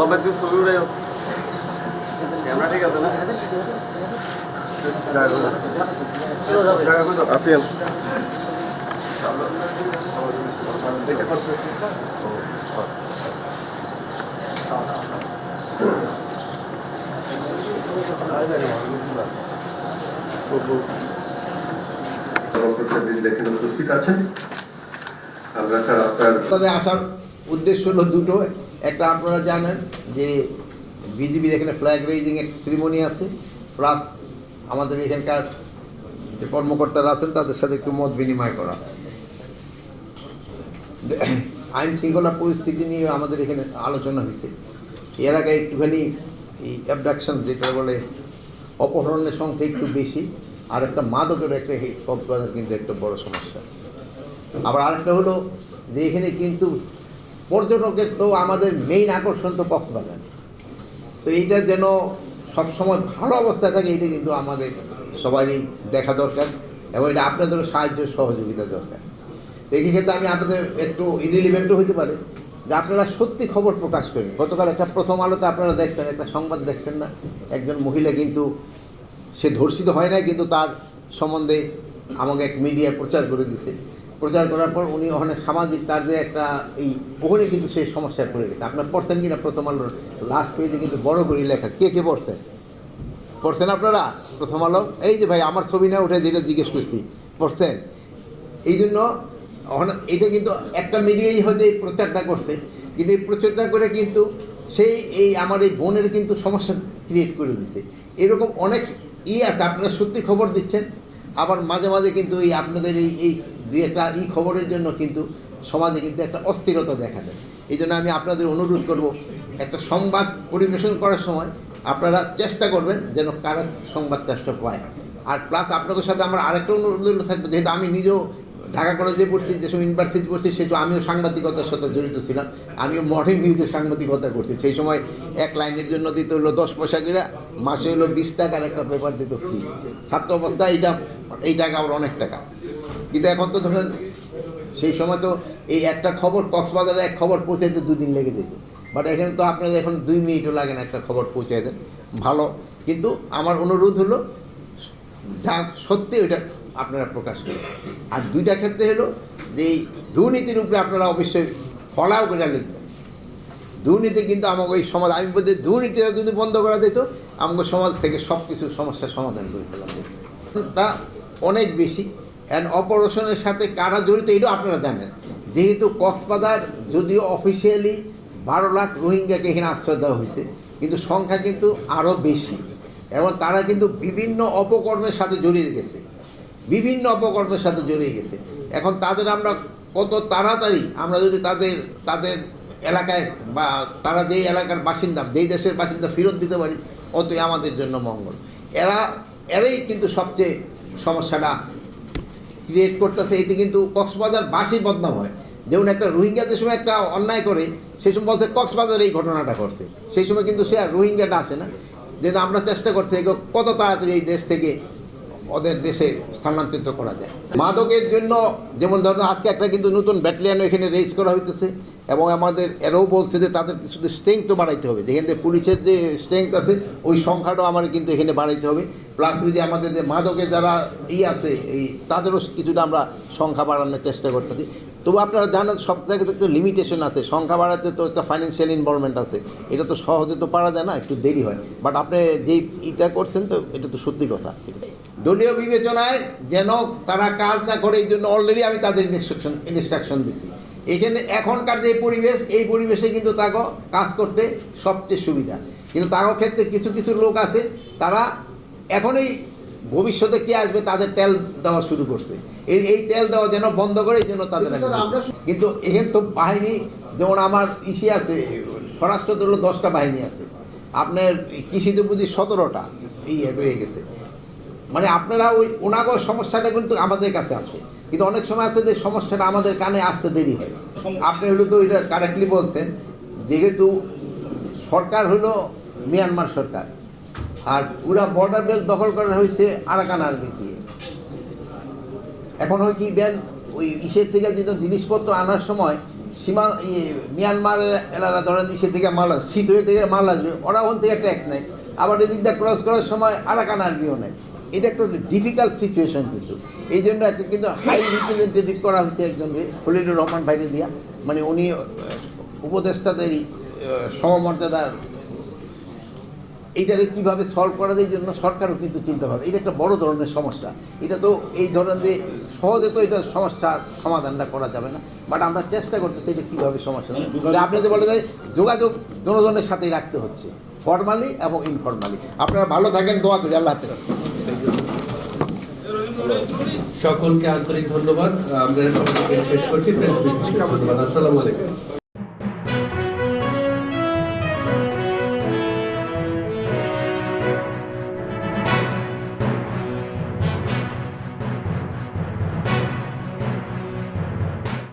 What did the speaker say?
Mobile থেকে ছবি উঠে ক্যামেরা ঠিক আছে না? আছেন কর্মকর্তা যিনি দেখেন উপস্থিত আছেন আমরা স্যার আপনার তবে আসার উদ্দেশ্য হলো দুটো একটা আপনারা জানেন যে বিজিবির এখানে ফ্ল্যাগ রেইজিং এক সেরিমনি আছে প্লাস আমাদের এখানকার যে কর্মকর্তারা আছেন, তাদের সাথে একটু মত বিনিময় করা। আইন শৃঙ্খলা পরিস্থিতি নিয়ে আমাদের এখানে আলোচনা হয়েছে। এর আগে একটুখানি এই অ্যাবডাকশন যেটা বলে, অপহরণের সংখ্যা একটু বেশি, আর একটা মাদকের একটা কক্সবাজার কিন্তু একটা বড় সমস্যা। আবার আরেকটা হলো যে এখানে কিন্তু পর্যটকের তো আমাদের মেইন আকর্ষণ তো কক্সবাজার। তো এইটা যেন সবসময় ভালো অবস্থায় থাকে এটা কিন্তু আমাদের সবারই দেখা দরকার এবং এটা আপনাদেরও সাহায্য সহযোগিতা দরকার। এই ক্ষেত্রে আমি আপনাদের একটু ইরিলিভেন্টও হতে পারে যে আপনারা সত্যি খবর প্রকাশ করেন। গতকাল একটা প্রথম আলোতে আপনারা দেখছেন, একটা সংবাদ দেখছেন না? একজন মহিলা কিন্তু সে ধর্ষিত হয় নাই, কিন্তু তার সম্বন্ধে আমাকে এক মিডিয়ায় প্রচার করে দিছে। প্রচার করার পর উনি ওখানে সামাজিক তার যে একটা এই ওখানে কিন্তু সেই সমস্যায় পড়ে গেছে। আপনার পড়ছেন কিনা প্রথম আলোর লাস্ট পেজে কিন্তু বড় করে লেখা। কে কে পড়ছেন পড়ছেন আপনারা? প্রথম আলো? এই যে ভাই, আমার ছবি না উঠে যেটা জিজ্ঞেস করছি, পড়ছেন? এই জন্য ওখানে এটা কিন্তু একটা মিডিয়াই হয়তো এই প্রচারটা করছে, কিন্তু এই প্রচারটা করে কিন্তু সেই এই আমার এই বোনের কিন্তু সমস্যা ক্রিয়েট করে দিছে। এরকম অনেক ই আছে, আপনারা সত্যি খবর দিচ্ছেন, আবার মাঝে মাঝে কিন্তু এই আপনাদের এই এই দুই একটা ই খবরের জন্য কিন্তু সমাজে কিন্তু একটা অস্থিরতা দেখা দেয়। এই জন্য আমি আপনাদের অনুরোধ করব, একটা সংবাদ পরিবেশন করার সময় আপনারা চেষ্টা করবেন যেন কারও সংবাদ চেষ্টা পায়। আর প্লাস আপনাদের সাথে আমার আরেকটা অনুরোধ থাকবে, যেহেতু আমি নিজেও ঢাকা কলেজে পড়ছি যেসব ইউনিভার্সিটি পড়ছি সেসব আমিও সাংবাদিকতার সাথে জড়িত ছিলাম। আমিও মডার্ন নিউজের সাংবাদিকতা করছি। সেই সময় এক লাইনের জন্য দিতে হলো দশ পয়সা করে, মাসে হলো বিশ টাকার একটা পেপার দিত ফ্রি ছাত্র অবস্থায় এইটা এই টাকা আবার অনেক টাকা। কিন্তু এখন তো ধরেন সেই সময় তো এই একটা খবর, কক্সবাজারে এক খবর পৌঁছাইতে দুদিন লেগে যেত। বাট এখানে তো আপনাদের এখন দুই মিনিটও লাগে না একটা খবর পৌঁছাই দেন ভালো। কিন্তু আমার অনুরোধ হলো, যা সত্যি ওইটা আপনারা প্রকাশ করেন। আর দুইটা ক্ষেত্রে হলো যে এই দুর্নীতির উপরে আপনারা অবশ্যই ফলাও করে লিখবেন। দুর্নীতি কিন্তু আমাকে ওই সমাজ আমি বলতে দুর্নীতিটা যদি বন্ধ করা যেত, আমাকে সমাজ থেকে সব কিছু সমস্যার সমাধান করে ফেলা তা অনেক বেশি। অ্যান্ড অপারেশনের সাথে কারা জড়িত এটাও আপনারা জানেন। যেহেতু কক্সবাজার যদিও অফিসিয়ালি বারো লাখ রোহিঙ্গাকে এখানে আশ্রয় দেওয়া হয়েছে, কিন্তু সংখ্যা কিন্তু আরও বেশি। এবং তারা কিন্তু বিভিন্ন অপকর্মের সাথে জড়িয়ে গেছে। বিভিন্ন অপকর্মের সাথে জড়িয়ে গেছে। এখন তাদের আমরা কত তাড়াতাড়ি আমরা যদি তাদের তাদের এলাকায় বা তারা যেই এলাকার বাসিন্দা, যেই দেশের বাসিন্দা ফেরত দিতে পারি অতই আমাদের জন্য মঙ্গল। এরা, এরাই কিন্তু সবচেয়ে সমস্যাটা ক্রিয়েট করতেছে এতে কিন্তু কক্সবাজার বাসি বদনাম হয়। যেমন একটা রোহিঙ্গা যে সময় একটা অন্যায় করে, সেই সময় বলতে কক্সবাজার এই ঘটনাটা করছে সেই সময় কিন্তু সে আর রোহিঙ্গাটা আসে না। যেন আমরা চেষ্টা করছি এগো কত তাড়াতাড়ি এই দেশ থেকে ওদের দেশে স্থানান্তরিত করা যায়। মাদকের জন্য যেমন ধরুন, আজকে একটা কিন্তু নতুন ব্যাটালিয়ান এখানে রেজ করা হইতেছে এবং আমাদের এরাও বলছে যে তাদের কিছু স্ট্রেংথ বাড়াইতে হবে। যেখানে যে পুলিশের যে স্ট্রেংথ আছে, ওই সংখ্যাটাও আমার কিন্তু এখানে বাড়াইতে হবে। প্লাস ওই যে আমাদের যে মাদকে যারা ই আছে, এই তাদেরও কিছুটা আমরা সংখ্যা বাড়ানোর চেষ্টা করতেছি। তবু আপনারা জানেন, সব জায়গাতে একটু লিমিটেশন আছে। সংখ্যা বাড়াতে তো একটা ফাইন্যান্সিয়াল ইনভলভমেন্ট আছে। এটা তো সহজে তো পারা যায় না, একটু দেরি হয়। বাট আপনি যেই ইটা করছেন তো, এটা তো সত্যি কথা। দলীয় বিবেচনায় যেন তারা কাজ না করে, এই জন্য অলরেডি আমি তাদের ইনস্ট্রাকশন ইনস্ট্রাকশন দিছি। এখানে এখনকার যে পরিবেশ, এই পরিবেশে কিন্তু তাকে কাজ করতে সবচেয়ে সুবিধা। কিন্তু তারও ক্ষেত্রে কিছু কিছু লোক আছে, তারা এখনই ভবিষ্যতে কে আসবে তাদের তেল দেওয়া শুরু করছে। এই এই তেল দেওয়া যেন বন্ধ করে যেন তাদের কিন্তু এখানে তো বাহিনী যেমন আমার ইসে আছে স্বরাষ্ট্র দল দশটা বাহিনী আছে। আপনার কৃষিতে বুঝি সতেরোটা এই রয়ে গেছে। মানে আপনারা ওই ওনাগো সমস্যাটা কিন্তু আমাদের কাছে আছে। কিন্তু অনেক সময় আছে যে সমস্যাটা আমাদের কানে আসতে দেরি হয়। আপনি হলো তো এটা কারেক্টলি বলছেন যেহেতু সরকার হলো মিয়ানমার সরকার আর পুরা বর্ডার বেল্ট দখল করা হয়েছে আরাকান আর্মি দিয়ে এখন হয় কি দেন ওই ইসের থেকে যেন জিনিসপত্র আনার সময় সীমা ইয়ে মিয়ানমারের এলাকা ধরেন সে থেকে মাল শীত হয়ে থেকে মাল আসবে, ওরা ওখান থেকে ট্যাক্স নেয়। আবার এদিক দিয়ে ক্রস করার সময় আরাকান আর্মিও নেয়। এটা একটা ডিফিকাল্ট সিচুয়েশন কিন্তু। এই জন্য কিন্তু হাই রিপ্রেজেন্টেটিভ করা হয়েছে একজনকে খলিলুর রহমান ভাইরে দিয়া। মানে উনি উপদেষ্টাদেরই সমমর্যাদার এইটারে কীভাবে সলভ করা যায় এই জন্য সরকারও কিন্তু চিন্তা ভাবনা এটা একটা বড় ধরনের সমস্যা। এটা তো এই ধরনের সহজে তো এটা সমস্যার সমাধানটা করা যাবে না। বাট আমরা চেষ্টা করতেছি এটা কীভাবে সমস্যা যে আপনি যে বলে যায় যোগাযোগ জনগণের সাথেই রাখতে হচ্ছে। ফর্মালি এবং ইনফর্মালি আপনারা ভালো থাকেন দোয়া করি। আল্লাহ হাফেজ। সকলকে আন্তরিক ধন্যবাদ। আমরা শেষ করছি। আসসালামু আলাইকুম।